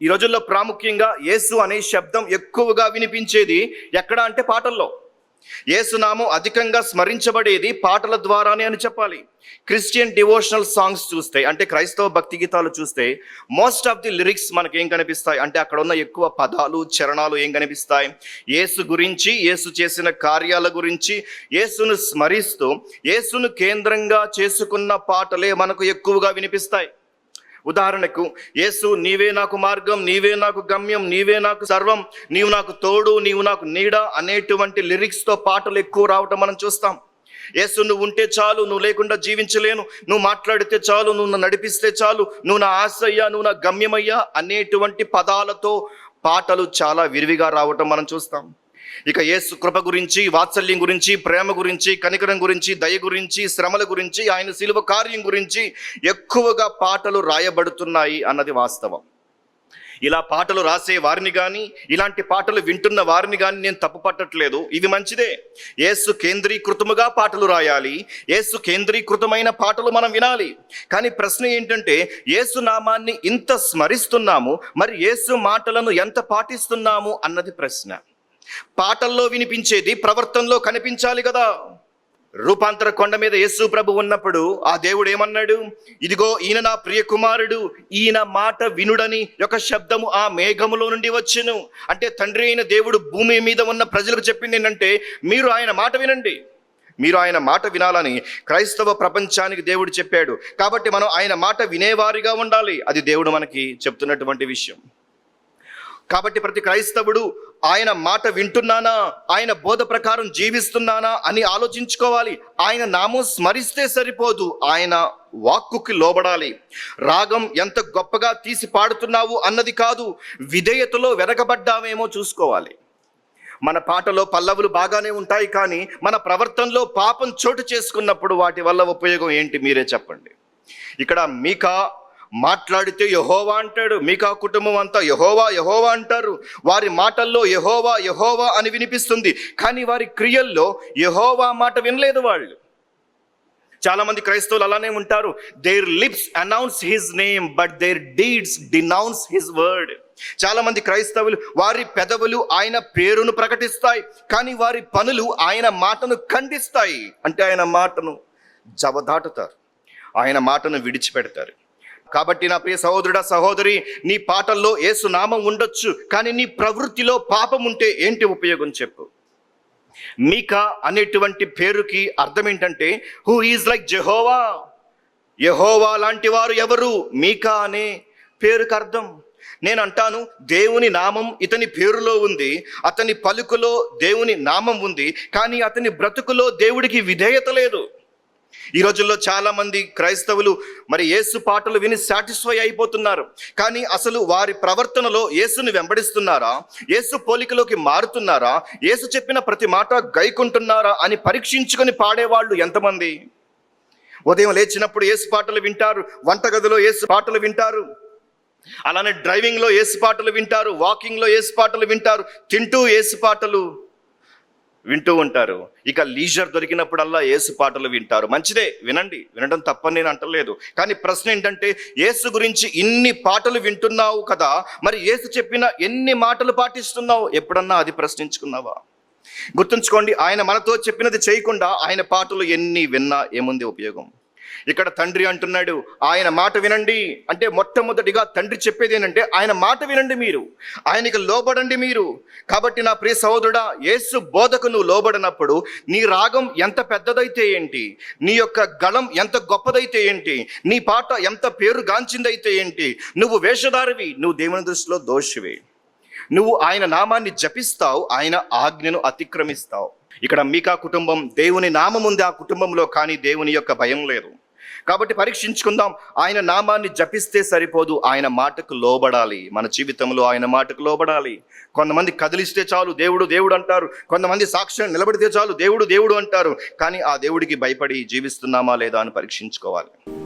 ఈ రోజుల్లో ప్రాముఖ్యంగా యేసు అనే శబ్దం ఎక్కువగా వినిపించేది ఎక్కడ అంటే పాటల్లో. యేసునామం అధికంగా స్మరించబడేది పాటల ద్వారానే అని చెప్పాలి. క్రిస్టియన్ డివోషనల్ సాంగ్స్ చూస్తే అంటే క్రైస్తవ భక్తి గీతాలు చూస్తే మోస్ట్ ఆఫ్ ది లిరిక్స్ మనకి ఏం కనిపిస్తాయి? అంటే అక్కడ ఉన్న ఎక్కువ పదాలు చరణాలు ఏం కనిపిస్తాయి? యేసు గురించి యేసు చేసిన కార్యాల గురించి యేసును స్మరిస్తూ యేసును కేంద్రంగా చేసుకున్న పాటలే మనకు ఎక్కువగా వినిపిస్తాయి. ఉదాహరణకు యేసు నీవే నాకు మార్గం నీవే నాకు గమ్యం నీవే నాకు సర్వం నీవు నాకు తోడు నీవు నాకు నీడ అనేటువంటి లిరిక్స్తో పాటలు ఎక్కువ రావటం మనం చూస్తాం. యేసు నువ్వు ఉంటే చాలు నువ్వు లేకుండా జీవించలేను నువ్వు మాట్లాడితే చాలు నువ్వు నడిపిస్తే చాలు నువ్వు నా ఆశయ్యా నువ్వు నా గమ్యమయ్యా అనేటువంటి పదాలతో పాటలు చాలా విరివిగా రావటం మనం చూస్తాం. ఇక యేసు కృప గురించి వాత్సల్యం గురించి ప్రేమ గురించి కనికరం గురించి దయ గురించి శ్రమల గురించి ఆయన శిలువ కార్యం గురించి ఎక్కువగా పాటలు రాయబడుతున్నాయి అన్నది వాస్తవం. ఇలా పాటలు రాసే వారిని కానీ ఇలాంటి పాటలు వింటున్న వారిని కానీ నేను తప్పు పట్టట్లేదు. ఇది మంచిదే. యేసు కేంద్రీకృతముగా పాటలు రాయాలి. ఏసు కేంద్రీకృతమైన పాటలు మనం వినాలి. కానీ ప్రశ్న ఏంటంటే యేసు నామాన్ని ఇంత స్మరిస్తున్నాము మరి ఏసు మాటలను ఎంత పాటిస్తున్నాము అన్నది ప్రశ్న. పాటల్లో వినిపించేది ప్రవర్తనలో కనిపించాలి కదా. రూపాంతర కొండ మీద యేసు ప్రభు ఉన్నప్పుడు ఆ దేవుడు ఏమన్నాడు? ఇదిగో ఈయన నా ప్రియ కుమారుడు ఈయన మాట వినుడని యొక్క శబ్దము ఆ మేఘములో నుండి వచ్చును. అంటే తండ్రి అయిన దేవుడు భూమి మీద ఉన్న ప్రజలకు చెప్పింది ఏంటంటే మీరు ఆయన మాట వినండి. మీరు ఆయన మాట వినాలని క్రైస్తవ ప్రపంచానికి దేవుడు చెప్పాడు. కాబట్టి మనం ఆయన మాట వినేవారిగా ఉండాలి. అది దేవుడు మనకి చెప్తున్నటువంటి విషయం. కాబట్టి ప్రతి క్రైస్తవుడు ఆయన మాట వింటున్నానా? ఆయన బోధ ప్రకారం జీవిస్తున్నానా అని ఆలోచించుకోవాలి. ఆయన నామం స్మరిస్తే సరిపోదు. ఆయన వాక్కుకి లోబడాలి. రాగం ఎంత గొప్పగా తీసి పాడుతున్నావు అన్నది కాదు విధేయతలో వెనకబడ్డామేమో చూసుకోవాలి. మన పాటలో పల్లవులు బాగానే ఉంటాయి కానీ మన ప్రవర్తనలో పాపం చోటు చేసుకున్నప్పుడు వాటి వల్ల ఉపయోగం ఏంటి మీరే చెప్పండి. ఇక్కడ మీకా మాట్లాడితే యహోవా అంటాడు. మీకా కుటుంబం అంతా యహోవా యహోవా అంటారు. వారి మాటల్లో యహోవా యహోవా అని వినిపిస్తుంది. కానీ వారి క్రియల్లో యహోవా మాట వినలేదు వాళ్ళు. చాలామంది క్రైస్తవులు అలానే ఉంటారు. Their lips announce his name but their deeds denounce his word చాలామంది క్రైస్తవులు వారి పెదవులు ఆయన పేరును ప్రకటిస్తాయి. కానీ వారి పనులు ఆయన మాటను ఖండిస్తాయి. అంటే ఆయన మాటను జవదాటుతారు. ఆయన మాటను విడిచిపెడతారు. కాబట్టి నా ప్రియ సహోదరుడా సహోదరి నీ పాటల్లో ఏసు నామం ఉండొచ్చు కానీ నీ ప్రవృత్తిలో పాపం ఉంటే ఏంటి ఉపయోగం చెప్పు. మీకా అనేటువంటి పేరుకి అర్థం ఏంటంటే హూ ఈజ్ లైక్ జెహోవా యహోవా లాంటి వారు ఎవరు? మీకా అనే పేరుకి అర్థం. నేను అంటాను దేవుని నామం ఇతని పేరులో ఉంది అతని పలుకులో దేవుని నామం ఉంది కానీ అతని బ్రతుకులో దేవుడికి విధేయత లేదు. ఈ రోజుల్లో చాలా మంది క్రైస్తవులు మరి యేసు పాటలు విని సాటిస్ఫై అయిపోతున్నారు. కానీ అసలు వారి ప్రవర్తనలో యేసుని వెంబడిస్తున్నారా? యేసు పోలికలోకి మారుతున్నారా? యేసు చెప్పిన ప్రతి మాట గైకుంటున్నారా అని పరీక్షించుకొని పాడేవాళ్ళు ఎంతమంది? ఉదయం లేచినప్పుడు యేసు పాటలు వింటారు వంటగదిలో యేసు పాటలు వింటారు. అలానే డ్రైవింగ్లో యేసు పాటలు వింటారు వాకింగ్లో యేసు పాటలు వింటారు తింటూ యేసు పాటలు. వింటూ ఉంటారు. ఇక లీజర్ దొరికినప్పుడల్లా ఏసు పాటలు వింటారు. మంచిదే వినండి. వినడం తప్పని నేను అంటలేదు. కానీ ప్రశ్న ఏంటంటే యేసు గురించి ఇన్ని పాటలు వింటున్నావు కదా మరి ఏసు చెప్పిన ఎన్ని మాటలు పాటిస్తున్నావు? ఎప్పుడన్నా అది ప్రశ్నించుకున్నావా? గుర్తుంచుకోండి ఆయన మనతో చెప్పినది చేయకుండా ఆయన పాటలు ఎన్ని విన్నా ఏముంది ఉపయోగం? ఇక్కడ తండ్రి అంటున్నాడు ఆయన మాట వినండి. అంటే మొట్టమొదటిగా తండ్రి చెప్పేది ఏంటంటే ఆయన మాట వినండి మీరు. ఆయనకి లోబడండి మీరు. కాబట్టి నా ప్రియ సహోదరుడా యేసు బోధకు నువ్వు లోబడినప్పుడు నీ రాగం ఎంత పెద్దదైతే ఏంటి? నీ యొక్క గళం ఎంత గొప్పదైతే ఏంటి? నీ పాట ఎంత పేరు గాంచిందైతే ఏంటి? నువ్వు వేషధారివి నువ్వు దేవుని దృష్టిలో దోషివి. నువ్వు ఆయన నామాన్ని జపిస్తావు ఆయన ఆజ్ఞను అతిక్రమిస్తావు. ఇక్కడ మీకా కుటుంబం దేవుని నామం ఉంది ఆ కుటుంబంలో కానీ దేవుని యొక్క భయం లేదు. కాబట్టి పరీక్షించుకుందాం. ఆయన నామాన్ని జపిస్తే సరిపోదు. ఆయన మాటకు లోబడాలి. మన జీవితంలో ఆయన మాటకు లోబడాలి. కొంతమంది కదిలిస్తే చాలు దేవుడు దేవుడు అంటారు. కొంతమంది సాక్ష్యం నిలబడితే చాలు దేవుడు దేవుడు అంటారు. కానీ ఆ దేవుడికి భయపడి జీవిస్తున్నామా లేదా అని పరీక్షించుకోవాలి.